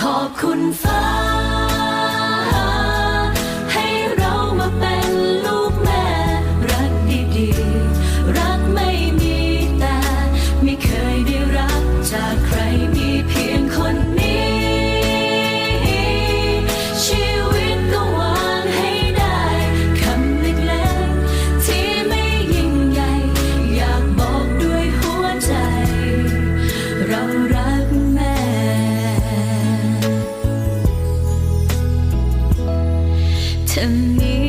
ขอบคุณฟ้า 等你。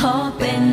ขอเป็น